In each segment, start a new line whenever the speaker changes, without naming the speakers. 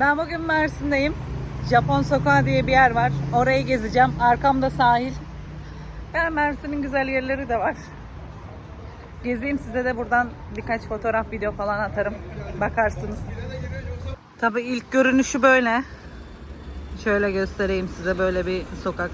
Ben bugün Mersin'deyim. Japon Sokağı diye bir yer var. Orayı gezeceğim. Arkamda sahil. Yani Mersin'in güzel yerleri de var. Gezeyim size de buradan birkaç fotoğraf, video falan atarım. Bakarsınız. Tabii ilk görünüşü böyle. Şöyle göstereyim size böyle bir sokak.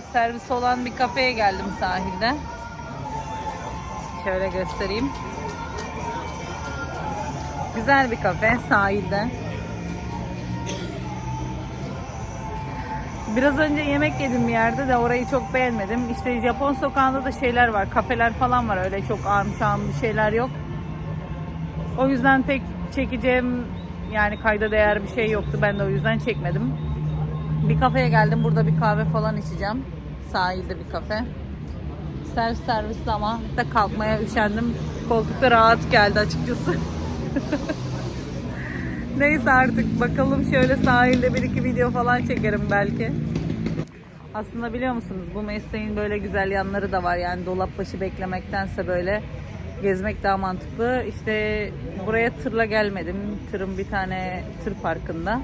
Self servis olan bir kafeye geldim sahilde. Şöyle göstereyim. Güzel bir kafe sahilde. Biraz önce yemek yedim bir yerde de orayı çok beğenmedim. İşte Japon sokağında da şeyler var, kafeler falan var. Öyle çok amşam bir şeyler yok. O yüzden pek çekeceğim yani kayda değer bir şey yoktu. Ben de o yüzden çekmedim. Bir kafeye geldim. Burada bir kahve falan içeceğim. Sahilde bir kafe. Servis servisli ama da kalkmaya üşendim. Koltukta rahat geldi açıkçası. Neyse artık bakalım şöyle sahilde bir iki video falan çekerim belki. Aslında biliyor musunuz bu mesleğin böyle güzel yanları da var. Yani dolap başı beklemektense böyle gezmek daha mantıklı. İşte buraya tırla gelmedim. Tırın bir tane tır parkında.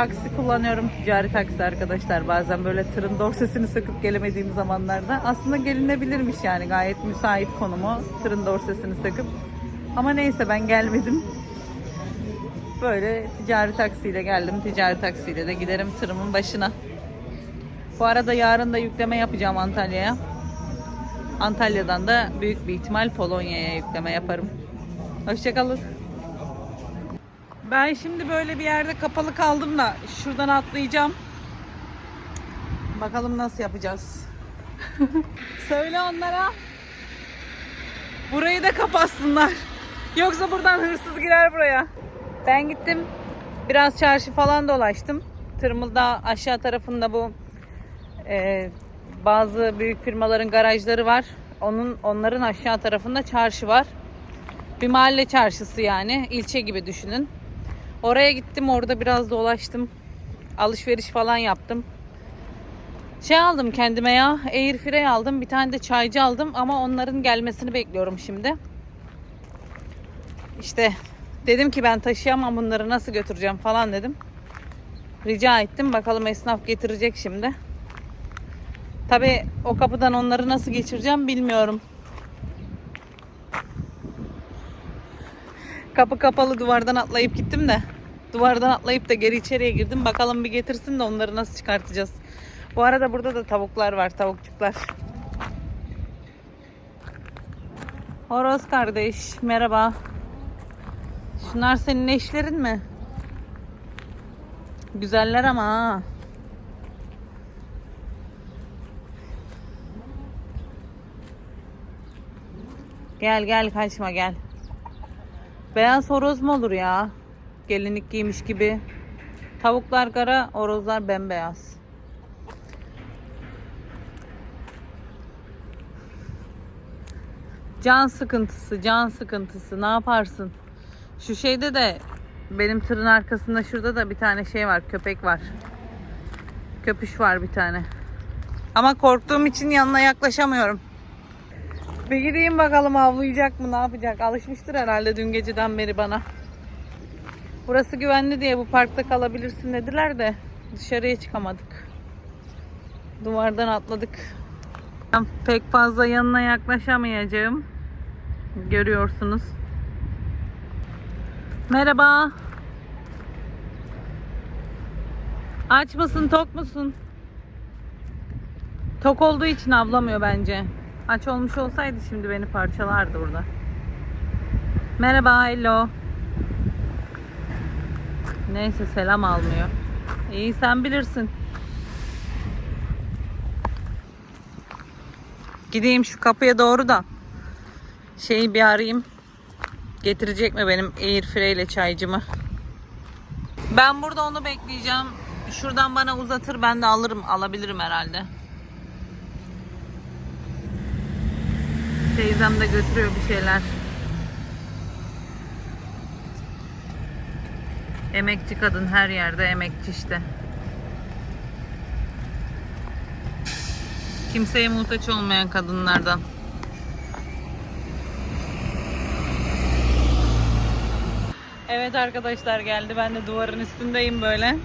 Taksi kullanıyorum. Ticari taksi arkadaşlar. Bazen böyle tırın dorsesini söküp gelemediğim zamanlarda. Aslında gelinebilirmiş yani gayet müsait konumu. Tırın dorsesini söküp. Ama neyse ben gelmedim. Böyle ticari taksiyle geldim. Ticari taksiyle de giderim tırımın başına. Bu arada yarın da yükleme yapacağım Antalya'ya. Antalya'dan da büyük bir ihtimal Polonya'ya yükleme yaparım. Hoşçakalın. Ben şimdi böyle bir yerde kapalı kaldım da şuradan atlayacağım. Bakalım nasıl yapacağız. Söyle onlara. Burayı da kapatsınlar. Yoksa buradan hırsız girer buraya. Ben gittim. Biraz çarşı falan dolaştım. Tırmılda aşağı tarafında bu e, bazı büyük firmaların garajları var. Onun onların aşağı tarafında çarşı var. Bir mahalle çarşısı yani. ilçe gibi düşünün. Oraya gittim. Orada biraz dolaştım. Alışveriş falan yaptım. Şey aldım kendime ya. Airfryer aldım. Bir tane de çaycı aldım. Ama onların gelmesini bekliyorum şimdi. İşte dedim ki ben taşıyamam bunları nasıl götüreceğim falan dedim. Rica ettim. Bakalım esnaf getirecek şimdi. Tabi o kapıdan onları nasıl geçireceğim bilmiyorum. Kapı kapalı duvardan atlayıp gittim de. Duvardan atlayıp da geri içeriye girdim. Bakalım bir getirsin de onları nasıl çıkartacağız. Bu arada burada da tavuklar var. Tavukçuklar. Horoz kardeş. Merhaba. Şunlar senin eşlerin mi? Güzeller ama ha. Gel gel kaçma gel. Beyaz horoz mu olur ya? Gelinlik giymiş gibi. Tavuklar kara, horozlar bembeyaz. Can sıkıntısı, can sıkıntısı. Ne yaparsın? Şu şeyde de benim tırın arkasında şurada da bir tane şey var, köpek var. Köpüş var bir tane. Ama korktuğum için yanına yaklaşamıyorum. Bir gideyim bakalım avlayacak mı ne yapacak. Alışmıştır herhalde dün geceden beri bana. Burası güvenli diye bu parkta kalabilirsin dediler de dışarıya çıkamadık. Duvardan atladık. Ben pek fazla yanına yaklaşamayacağım. Görüyorsunuz. Merhaba. Aç mısın, tok musun? Tok olduğu için avlamıyor bence. Aç olmuş olsaydı şimdi beni parçalardı burada. Merhaba, hello. Neyse selam almıyor. İyi sen bilirsin. Gideyim şu kapıya doğru da şeyi bir arayayım. Getirecek mi benim airfryer ile çaycımı? Ben burada onu bekleyeceğim. Şuradan bana uzatır ben de alırım alabilirim herhalde. Teyzem de götürüyor bir şeyler. Emekçi kadın her yerde emekçi işte. Kimseye muhtaç olmayan kadınlardan. Evet arkadaşlar geldi. Ben de duvarın üstündeyim böyle.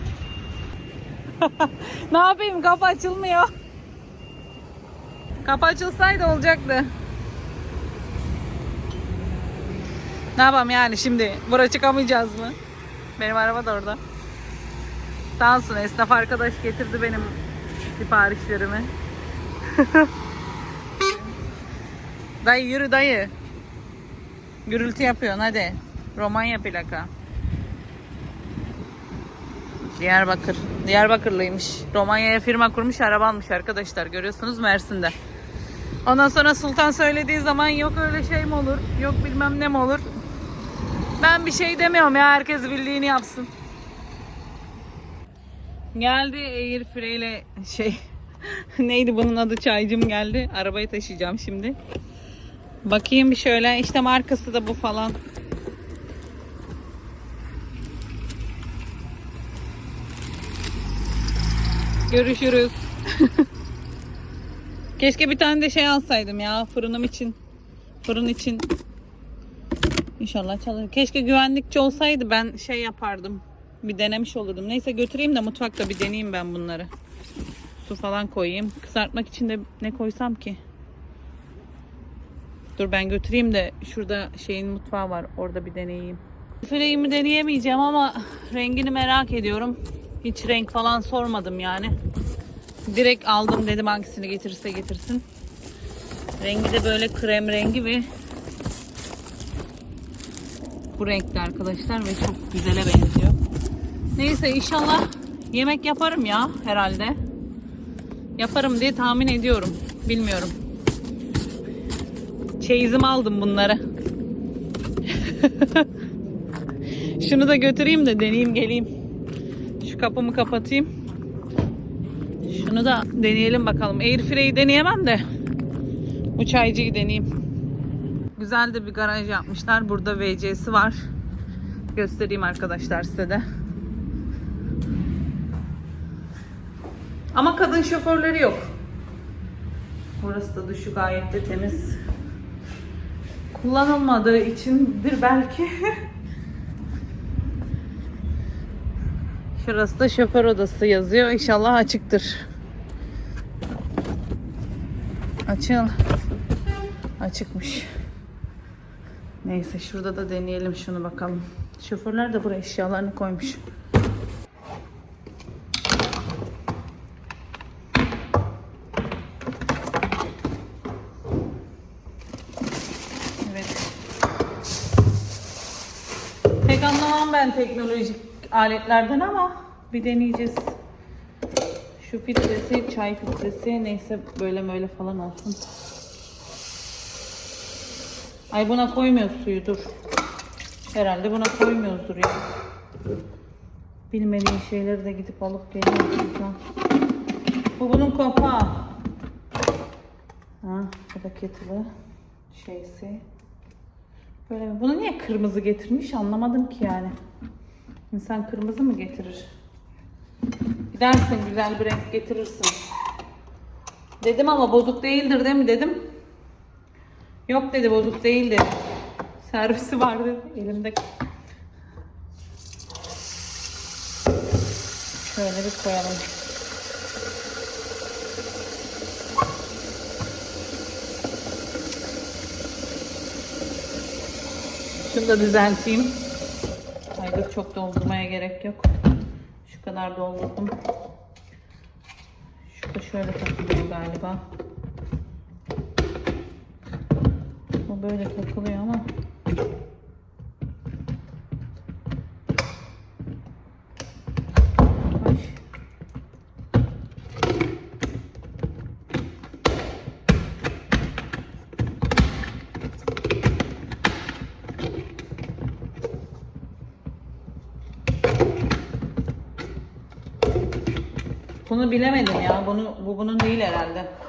ne yapayım? Kapı açılmıyor. Kapı açılsaydı olacaktı. Ne yapalım yani şimdi? Buraya çıkamayacağız mı? Benim araba da orada. Sağ olsun esnaf arkadaş getirdi benim siparişlerimi. dayı yürü dayı. Gürültü yapıyorsun hadi. Romanya plaka. Diyarbakır. Diyarbakırlıymış. Romanya'ya firma kurmuş, araba almış arkadaşlar. Görüyorsunuz Mersin'de. Ondan sonra Sultan söylediği zaman yok öyle şey mi olur, yok bilmem ne mi olur. Ben bir şey demiyorum ya herkes bildiğini yapsın. Geldi Airfree ile şey neydi bunun adı çaycım geldi. Arabayı taşıyacağım şimdi. Bakayım bir şöyle işte markası da bu falan. Görüşürüz. Keşke bir tane de şey alsaydım ya fırınım için. Fırın için. İnşallah çalışır. Keşke güvenlikçi olsaydı ben şey yapardım. Bir denemiş olurdum. Neyse götüreyim de mutfakta bir deneyeyim ben bunları. Su falan koyayım. Kızartmak için de ne koysam ki? Dur ben götüreyim de şurada şeyin mutfağı var. Orada bir deneyeyim. Fileğimi deneyemeyeceğim ama rengini merak ediyorum. Hiç renk falan sormadım yani. Direkt aldım dedim hangisini getirirse getirsin. Rengi de böyle krem rengi ve bu renkte arkadaşlar ve çok güzele benziyor. Neyse inşallah yemek yaparım ya herhalde. Yaparım diye tahmin ediyorum. Bilmiyorum. Çeyizim aldım bunları. Şunu da götüreyim de deneyeyim geleyim. Şu kapımı kapatayım. Şunu da deneyelim bakalım. Airfryer'i deneyemem de bu çaycıyı deneyeyim. Güzel de bir garaj yapmışlar. Burada VC'si var. Göstereyim arkadaşlar size de. Ama kadın şoförleri yok. Burası da duşu gayet de temiz. Kullanılmadığı içindir belki. Şurası da şoför odası yazıyor. İnşallah açıktır. Açıl. Açıkmış. Neyse şurada da deneyelim şunu bakalım. Şoförler de buraya eşyalarını koymuş. Evet. Pek anlamam ben teknolojik aletlerden ama bir deneyeceğiz. Şu filtresi, çay filtresi neyse böyle böyle falan olsun. Ay buna koymuyoruz suyu dur. Herhalde buna koymuyoruzdur ya. Bilmediğim şeyleri de gidip alıp geliyorum şuradan. Bu bunun kapağı. Ha, bu da kettle'ı şeysi. Böyle? Bunu niye kırmızı getirmiş anlamadım ki yani. İnsan kırmızı mı getirir? Gidersin güzel bir renk getirirsin. Dedim ama bozuk değildir değil mi dedim. Yok dedi bozuk değil dedi. Servisi var dedi elimde. Şöyle bir koyalım. Şunu da düzelteyim. Hayır çok doldurmaya gerek yok. Şu kadar doldurdum. Şu da şöyle takılıyor galiba. Böyle takılıyor ama. Bunu bilemedim ya. Bunu bu bunun değil herhalde.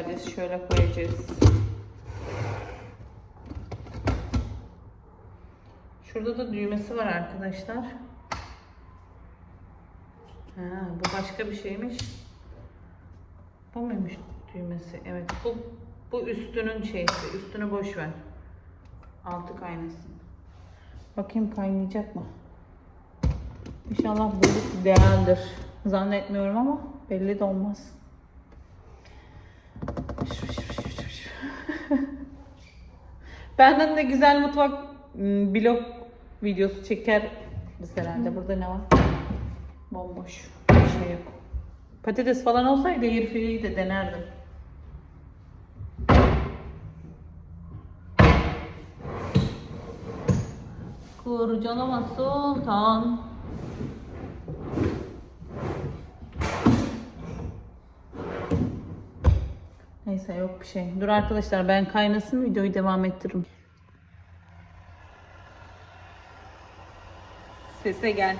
Vereceğiz. Şöyle koyacağız. Şurada da düğmesi var arkadaşlar. Ha, bu başka bir şeymiş. Bu muymuş düğmesi? Evet bu bu üstünün şeysi. Üstünü boş ver. Altı kaynasın. Bakayım kaynayacak mı? İnşallah bozuk değerlidir. Zannetmiyorum ama belli de olmaz. Benden de güzel mutfak m, vlog videosu çeker herhalde. Burada ne var? Bomboş. Bir şey yok. Patates falan olsaydı airfryer'i de denerdim. Kurcalama sultan. Neyse yok bir şey. Dur arkadaşlar ben kaynasın videoyu devam ettiririm. Sese gel.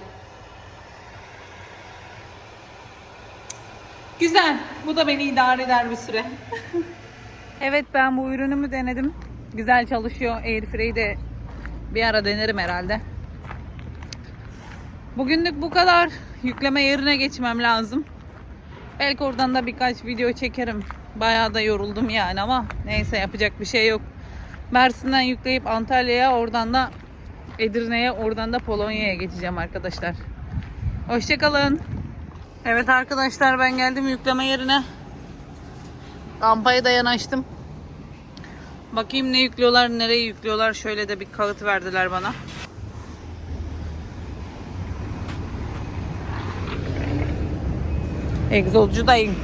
Güzel. Bu da beni idare eder bir süre. evet ben bu ürünümü denedim. Güzel çalışıyor. Airfryer'i de bir ara denerim herhalde. Bugünlük bu kadar. Yükleme yerine geçmem lazım. Belki oradan da birkaç video çekerim. Bayağı da yoruldum yani ama neyse yapacak bir şey yok. Mersin'den yükleyip Antalya'ya oradan da Edirne'ye oradan da Polonya'ya geçeceğim arkadaşlar. Hoşçakalın. Evet arkadaşlar ben geldim yükleme yerine. Rampaya da yanaştım. Bakayım ne yüklüyorlar, nereye yüklüyorlar. Şöyle de bir kağıt verdiler bana. Egzozcudayım.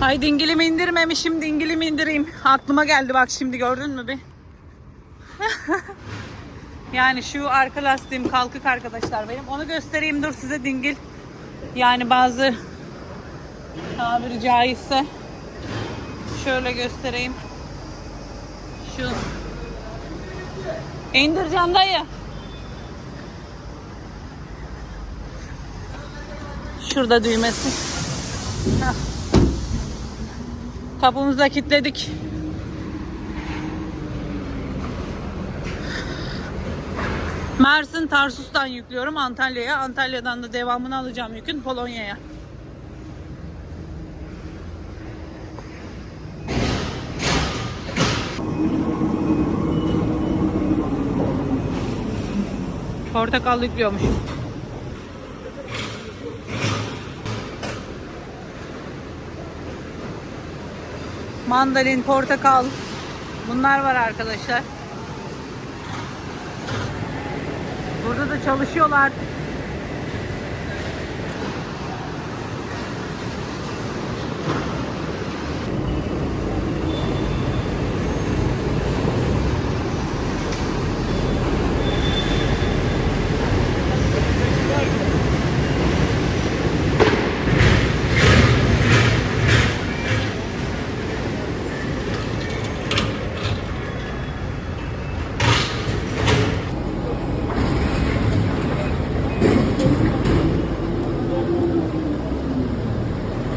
Hay dingilimi indirmemişim, dingilimi indireyim. Aklıma geldi bak şimdi gördün mü bir? yani şu arka lastiğim kalkık arkadaşlar benim. Onu göstereyim dur size dingil. Yani bazı tabiri caizse şöyle göstereyim. Şu İndireceğim dayı. Şurada düğmesi. Kapımızı da kilitledik. Mersin Tarsus'tan yüklüyorum Antalya'ya. Antalya'dan da devamını alacağım yükün Polonya'ya. Portakal yüklüyormuş. Mandalin, portakal. Bunlar var arkadaşlar. Burada da çalışıyorlar.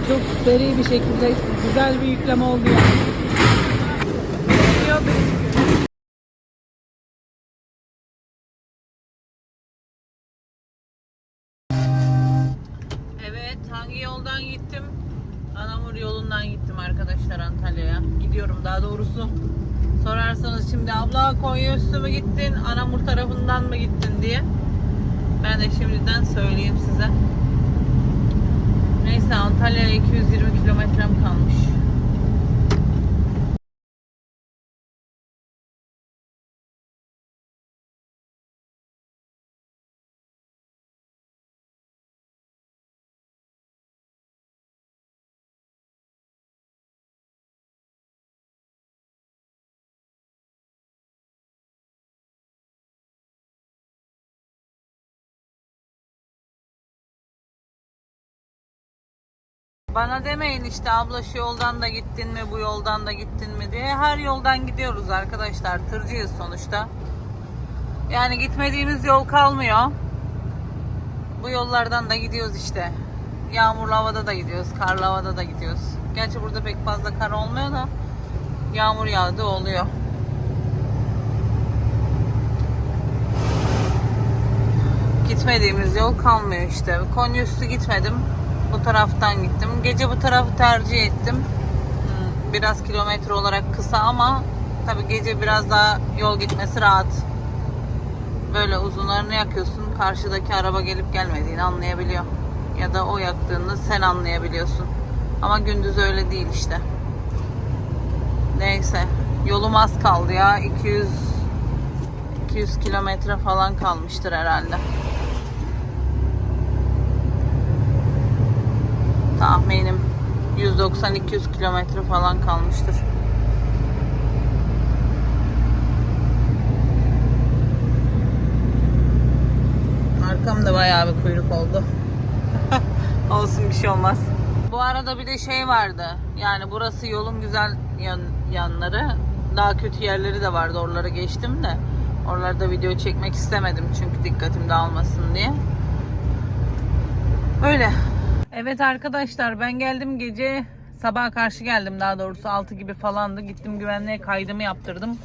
Çok seri bir şekilde güzel bir yükleme oldu yani. Evet, hangi yoldan gittim? Anamur yolundan gittim arkadaşlar Antalya'ya. Gidiyorum daha doğrusu. Sorarsanız şimdi abla Konya üstü mü gittin, Anamur tarafından mı gittin diye. Ben de şimdiden söyleyeyim size. Neyse Antalya'ya 220 kilometrem kalmış. Bana demeyin işte abla şu yoldan da gittin mi bu yoldan da gittin mi diye. Her yoldan gidiyoruz arkadaşlar. Tırcıyız sonuçta. Yani gitmediğimiz yol kalmıyor. Bu yollardan da gidiyoruz işte. Yağmurlu havada da gidiyoruz. Karlı havada da gidiyoruz. Gerçi burada pek fazla kar olmuyor da yağmur yağdı oluyor. Gitmediğimiz yol kalmıyor işte. Konya üstü gitmedim. Bu taraftan gittim. Gece bu tarafı tercih ettim. Hmm, Biraz kilometre olarak kısa ama tabi gece biraz daha yol gitmesi rahat. Böyle uzunlarını yakıyorsun. Karşıdaki araba gelip gelmediğini anlayabiliyor. Ya da o yaktığını sen anlayabiliyorsun. Ama gündüz öyle değil işte. Neyse. Yolum az kaldı ya. 200 200 kilometre falan kalmıştır herhalde. Tahminim 190-200 kilometre falan kalmıştır. Arkamda bayağı bir kuyruk oldu. Olsun bir şey olmaz. Bu arada bir de şey vardı. Yani burası yolun güzel yan, yanları. Daha kötü yerleri de vardı. Oralara geçtim de. Oralarda video çekmek istemedim çünkü dikkatim dağılmasın diye. Öyle. Evet arkadaşlar ben geldim gece sabaha karşı geldim daha doğrusu 6 gibi falandı. Gittim güvenliğe kaydımı yaptırdım.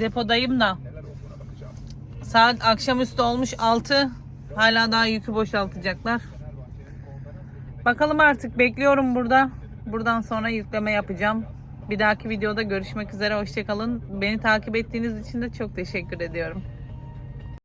Depodayım da saat akşamüstü olmuş 6. Hala daha yükü boşaltacaklar. Bakalım artık bekliyorum burada. Buradan sonra yükleme yapacağım. Bir dahaki videoda görüşmek üzere. Hoşçakalın. Beni takip ettiğiniz için de çok teşekkür ediyorum.